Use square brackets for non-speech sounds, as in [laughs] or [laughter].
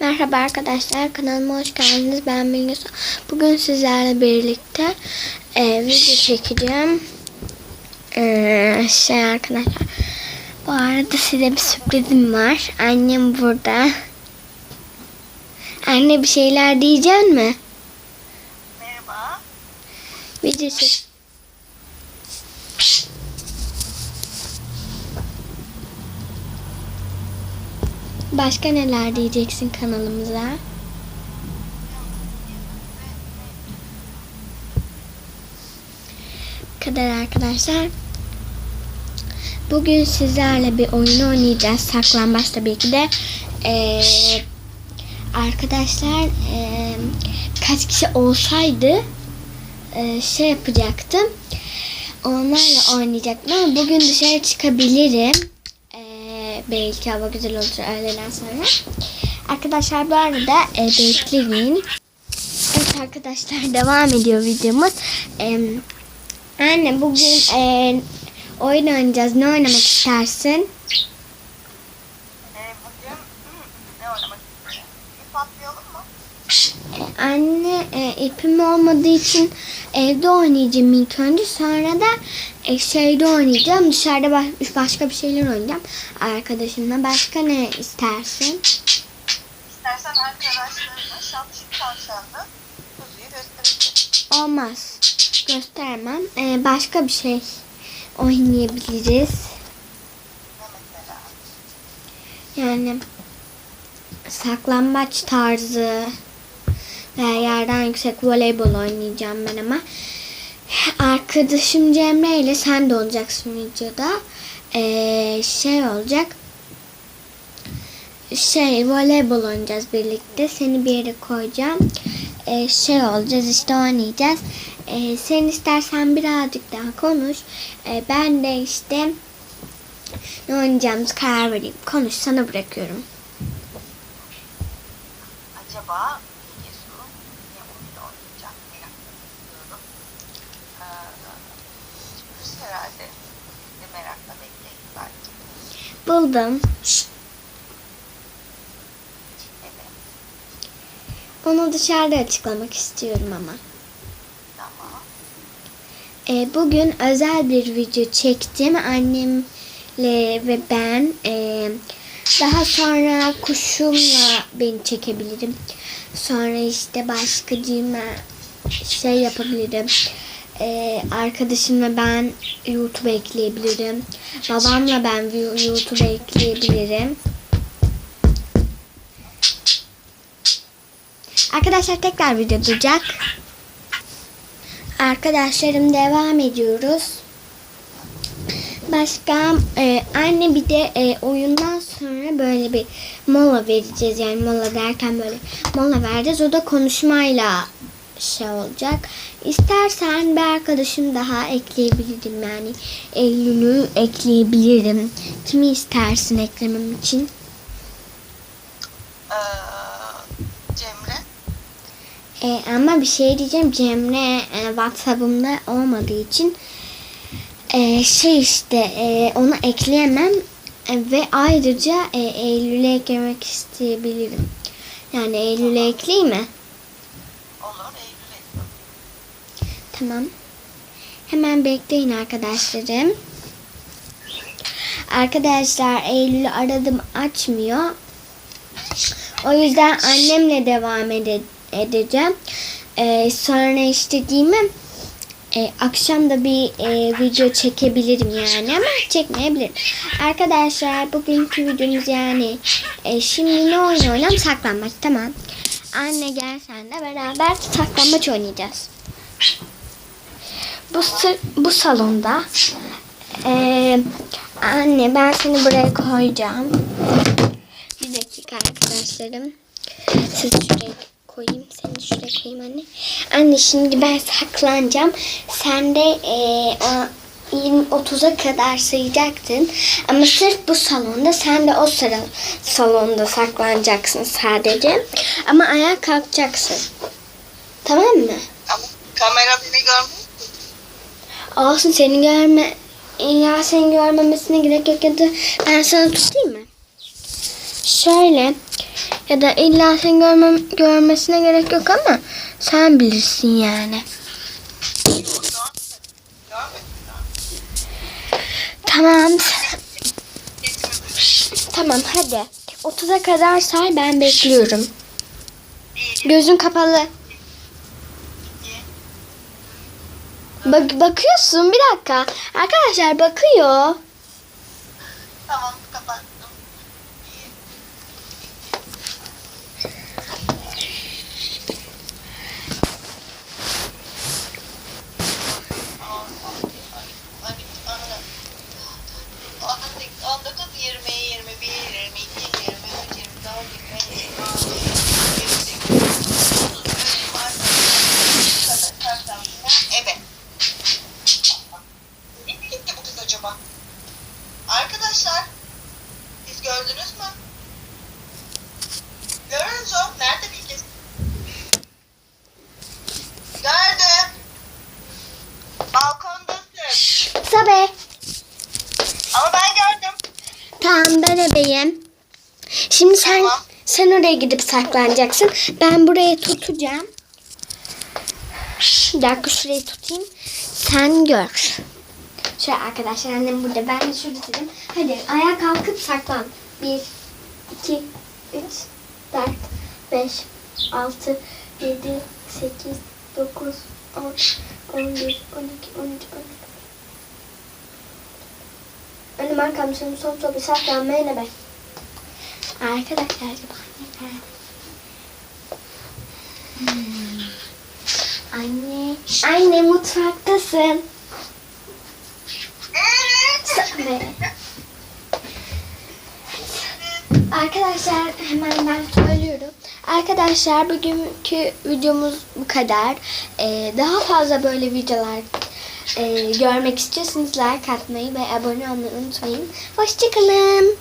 Merhaba arkadaşlar kanalıma hoş geldiniz. Ben Bilgis. Bugün sizlerle birlikte e, video çekeceğim. E, şey arkadaşlar. Bu arada size bir sürprizim var. Annem burada. Anne bir şeyler diyecek mi? Merhaba. Video çek. Başka neler diyeceksin kanalımıza? Bu kadar arkadaşlar. Bugün sizlerle bir oyun oynayacağız. Saklambaç tabii ki de. Ee, arkadaşlar ee, kaç kişi olsaydı ee, şey yapacaktım. Onlarla oynayacaktım ama bugün dışarı çıkabilirim. Belki hava güzel olur öğleden sonra. Arkadaşlar bu arada e, bekleyin. Evet arkadaşlar [laughs] devam ediyor videomuz. Ee, anne bugün e, oyun oynayacağız. Ne oynamak istersin? Ee, bugün ne oynamak istiyorsun? İp atlayalım mı? Anne e, ipim olmadığı için evde oynayacağım ilk önce. Sonra da e, şeyde oynayacağım. Dışarıda baş- başka bir şeyler oynayacağım. Arkadaşımla. Başka ne istersin? İstersen arkadaşlarına şapşik tavşanlı kuzuyu gösterebilirsin. Olmaz. Gösteremem. E, başka bir şey oynayabiliriz. Yani saklambaç tarzı yerden yüksek voleybol oynayacağım ben ama. Arkadaşım Cemre ile sen de olacaksın videoda. Ee, şey olacak. Şey voleybol oynayacağız birlikte. Seni bir yere koyacağım. Ee, şey olacağız işte oynayacağız. Ee, sen istersen birazcık daha konuş. Ee, ben de işte ne oynayacağımızı karar vereyim. Konuş sana bırakıyorum. Acaba Yesu ne oyun oynayacak merakla bekliyorum. Herhalde. De merakla bekleyin bence. Buldum. Evet. Onu dışarıda açıklamak istiyorum ama. Ee, bugün özel bir video çektim. Annemle ve ben. Ee, daha sonra kuşumla beni çekebilirim. Sonra işte başkacığıma şey yapabilirim. Ee, arkadaşımla ben YouTube ekleyebilirim. Babamla ben YouTube ekleyebilirim. Arkadaşlar tekrar video duracak. Arkadaşlarım devam ediyoruz. Başka e, anne bir de e, oyundan sonra böyle bir mola vereceğiz. Yani mola derken böyle mola vereceğiz. O da konuşmayla şey olacak. İstersen bir arkadaşım daha ekleyebilirim. Yani Eylül'ü ekleyebilirim. Kimi istersin eklemem için? Ee, Cemre. E, ama bir şey diyeceğim Cemre e, WhatsApp'ımda olmadığı için e, şey işte e, onu ekleyemem E, ve ayrıca e, Eylül'e eklemek isteyebilirim. Yani Eylül'e ekleyeyim mi? Olur. Eylül'e. Tamam. Hemen bekleyin arkadaşlarım. Arkadaşlar Eylül'ü aradım açmıyor. O yüzden annemle devam ede- edeceğim. Ee, sonra istediğimi e, akşam da bir e, video çekebilirim yani ama çekmeyebilirim. Arkadaşlar bugünkü videomuz yani e, şimdi ne oyun oynayalım? Saklambaç tamam. Anne gel sen de beraber saklambaç oynayacağız. Bu bu salonda e, anne ben seni buraya koyacağım. Bir dakika arkadaşlarım. Siz şuraya koyayım. Seni şuraya koyayım anne. Anne şimdi ben saklanacağım. Sen de e, o 20-30'a kadar sayacaksın. Ama sırf bu salonda sen de o sıra salonda saklanacaksın sadece. Ama ayağa kalkacaksın. Tamam mı? Kamera beni görmüyor. Olsun seni görme. Ya seni görmemesine gerek yok ya da ben sana tutayım mı? Şöyle Ya da illa sen görmem, görmesine gerek yok ama sen bilirsin yani. Tamam. Tamam hadi. 30'a kadar say ben bekliyorum. Gözün kapalı. iki, Bak bakıyorsun bir dakika. Arkadaşlar bakıyor. Tamam kapattım. Bir, on dokuz, yirmi, yirmi bir, yirmi iki, yirmi üç, yirmi dört, yirmi beş, yirmi altı, yirmi yedi, yirmi sekiz, Evet. Nereye gitti bu kız acaba? Arkadaşlar, siz gördünüz mü? Gördünüz mü? Nerede Bilgis? Gördüm. Balkondasın. Tabii. Ama ben gördüm. Tamam ben ebeyim. Şimdi sen sen oraya gidip saklanacaksın. Ben burayı tutacağım. Bir dakika şurayı tutayım. Sen gör. Şöyle arkadaşlar annem burada. Ben de şurada dedim. Hadi ayağa kalkıp saklan. 1, 2, 3, 4, 5, 6, 7, 8, 9, 10, 11, 12, 13, 14. Önüm arkam şimdi son soru saklanmaya ne be? Arkadaşlar anne Hmm. Anne. Anne mutfaktasın. Be. Arkadaşlar hemen ben söylüyorum. Arkadaşlar bugünkü videomuz bu kadar. Ee, daha fazla böyle videolar e, görmek istiyorsanız like atmayı ve abone olmayı unutmayın. Hoşçakalın.